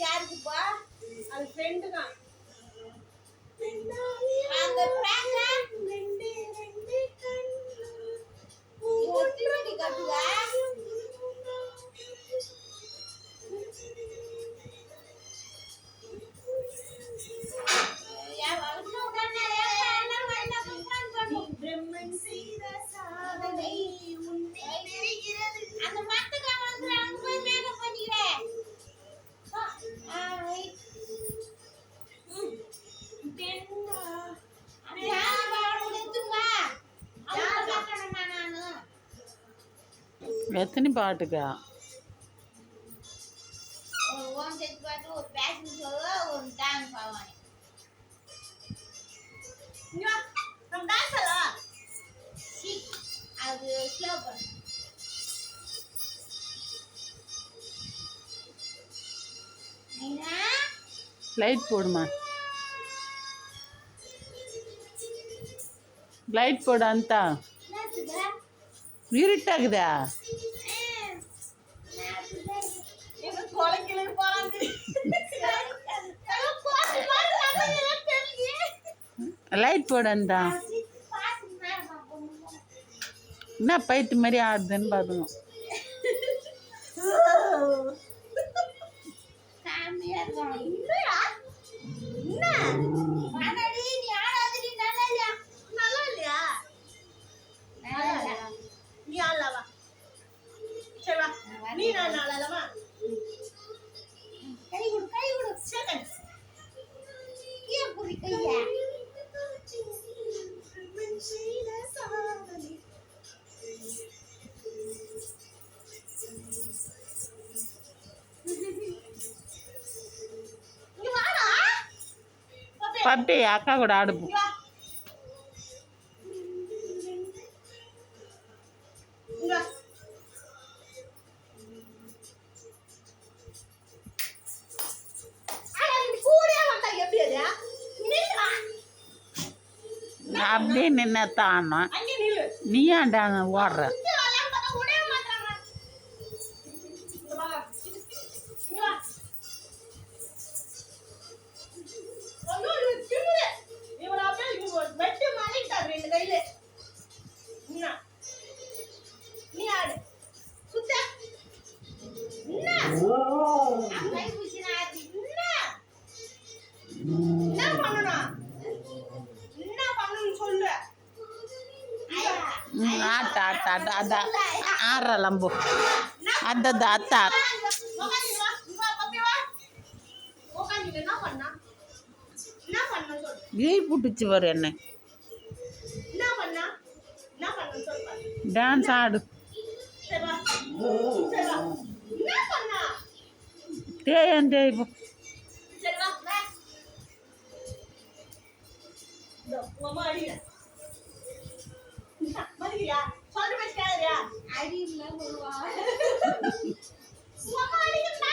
யாருக்குப்பா அது ஃப்ரெண்டு தான் அந்த ஃப்ரெண்ட் Bye. எத்தனை பாட்டுக்கா? லைட் போடுமா? லைட் போடு அந்த. இருட்டாகுதா லைட் போடண்டா என்ன பைத்து மாதிரி ஆடுதுன்னு பாருங்க நீ நான் பட்டு அக்கா கூட ஆடுப்போம் அப்படியே நின்று தானோ? நீ ஏன்டா ஓடுற? ada ara lambo ada datat ஏய் புட்டுச்சு பாரு என்ன டான்ஸ் ஆடு தேயன் தேய் இப்போ சொல்ற பேச்சு கேளுறியா அறிவில்ல சொல்லுவா சும்மா அடிக்கிறா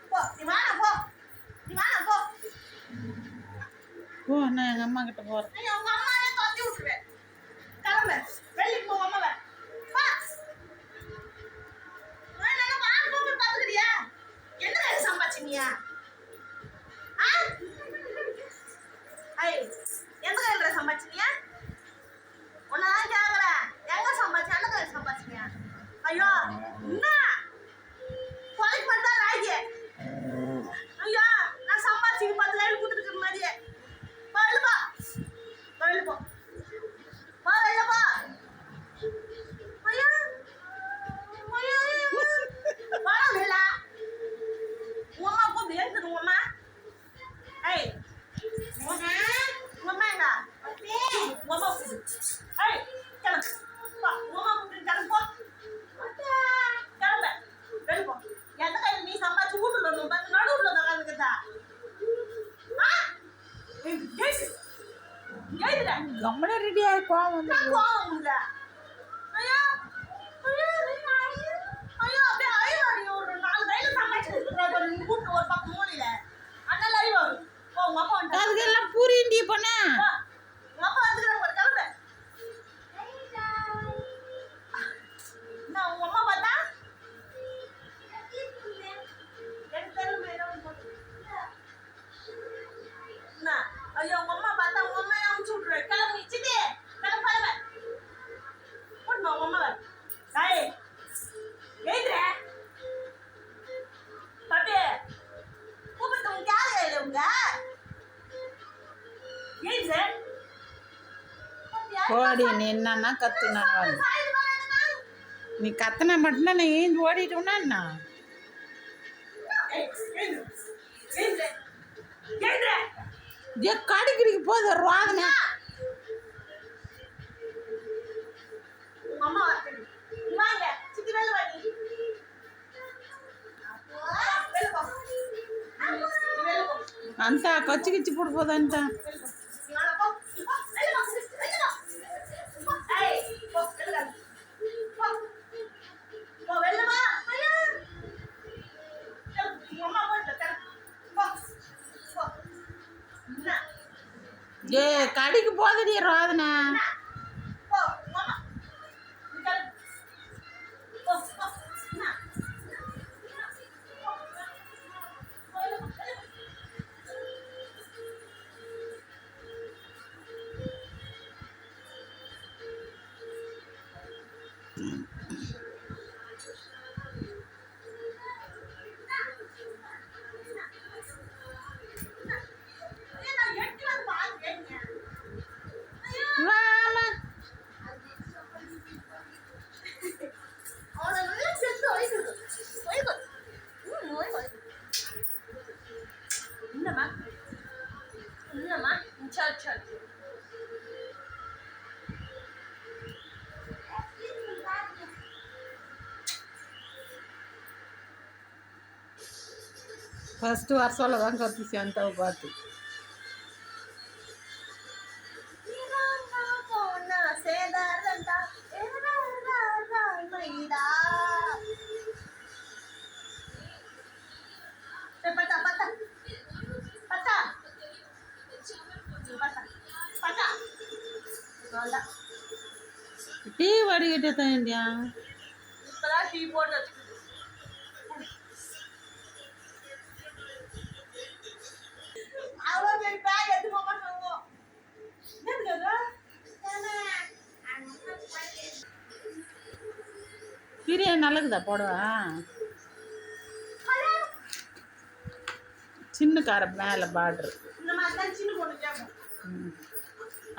போ. நான் எங்கள் அம்மா கிட்ட போகிறேன் 了那。ஓடி நீ என்னன்னா கத்துனான் வாங்க நீ கத்தனா மட்டும்தான் நீ ஏஞ்சி ஓடிட்டோம்னா என்ன? ஏ கடிக்கிடிக்கு போது ஒரு வாதனை అంతా కచ్చి గిచ్చి ಫಸ್ಟ್ ವರ್ಷೊಳಗೆ ಕರ್ತೀಸಿ ಅಂತವು ಬಾತು டீ வடிகட்டத்தான் இல்லையா இப்பதான் டீ போட்டு கீரையா நல்லதுதா போடுவா? சின்ன காரம் மேலே பார்டர்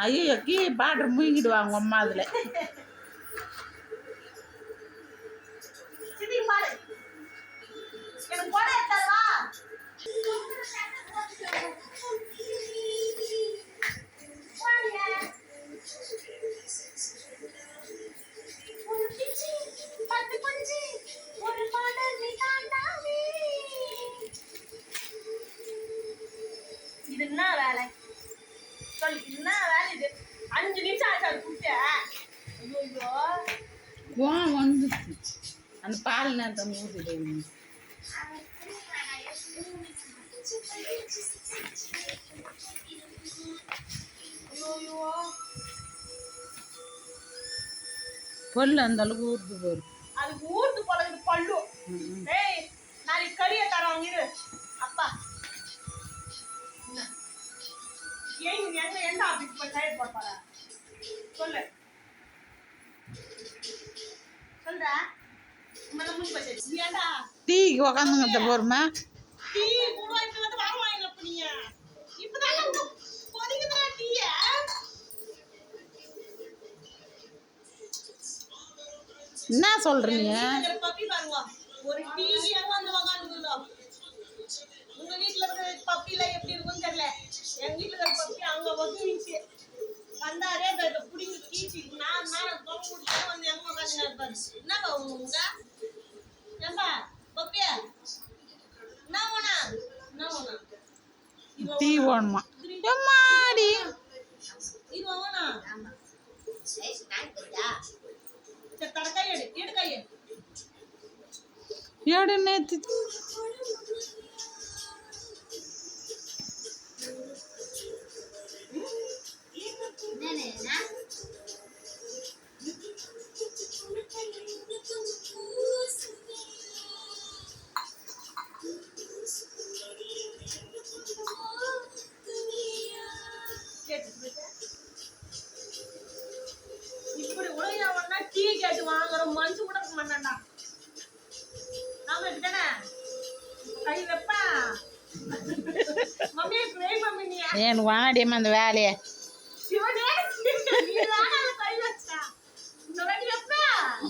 ஐயோ கீ பார்டர் முயங்கிடுவாங்க அம்மா அதில். எனக்கு போட இது என்ன வேலை. சொல்லு என்ன வேலை இது. அஞ்சு நிமிஷம் ஆச்சு அது குடிச்ச ஐயோ கோவம் வந்து அந்த பால் நேரத்தை மூடிட்டு பொருள் அந்த அளவுக்கு ஊர்த்து போயிரு அது ஊர்த்து போல பல்லு. ஏய் போய் சைடு போட போற. சொல்லு. சொல்ற. உங்களை முடிஞ்சு போச்சு நீ ஏன்டா? டீக்கு உக்காந்துங்க போருமா டீ கூட இப்ப வந்து வாங்க வாங்கல இப்ப நீ. இப்பதான் உனக்கு கொதிக்குதுடா டீய என்ன சொல்றீங்க பப்பி பாருங்க. ஒரு டீ எங்க வந்து உக்காந்துக்குதோ. உங்க வீட்ல இருக்கிற பப்பில எப்படி இருக்கும்னு தெரியல. எங்க வீட்ல இருக்கிற பப்பி அங்க வந்தாரே இதை புடிங்கி கீச்சி நான் மேல தொங்க முடிச்சு வந்து எங்க உட்காந்து இருப்பாரு என்னப்பா உங்க ஏன்பா பப்பியா? என்ன வேணா என்ன வேணா டீ வேணுமா? எம்மாடி? இது வேணா சரி தட எடு. நேத்து எனக்கு வாடியம்மா அந்த வேலையை?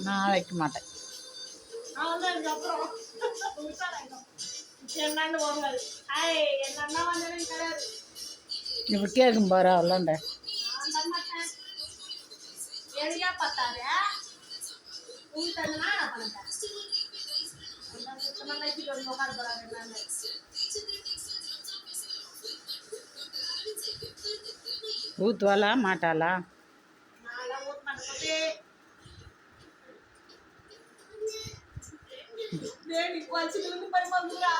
நான் வைக்க மாட்டேன். இப்போ கேட்கும் பாரு அவ்வளோண்ட உங்களுக்கு குவாச்சிட்டு பரிமாறுறா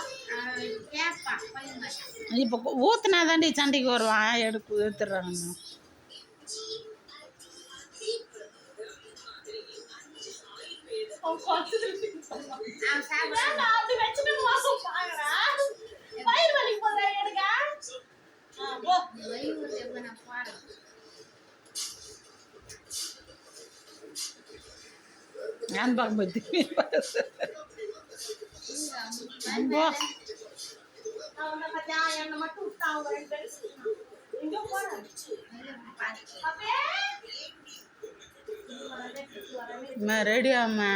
இப்போ ஊற்றுனா தாண்டி சண்டைக்கு வருவான் எடுப்பு எடுத்துடுறாங்க அவன் நான் பார்க்கும்போது போ அவனை பத்தியா என்னை மட்டும் விட்டா அவங்க ரெண்டு பேரும் எங்க போறேன் அப்பே ரெடியாம்மா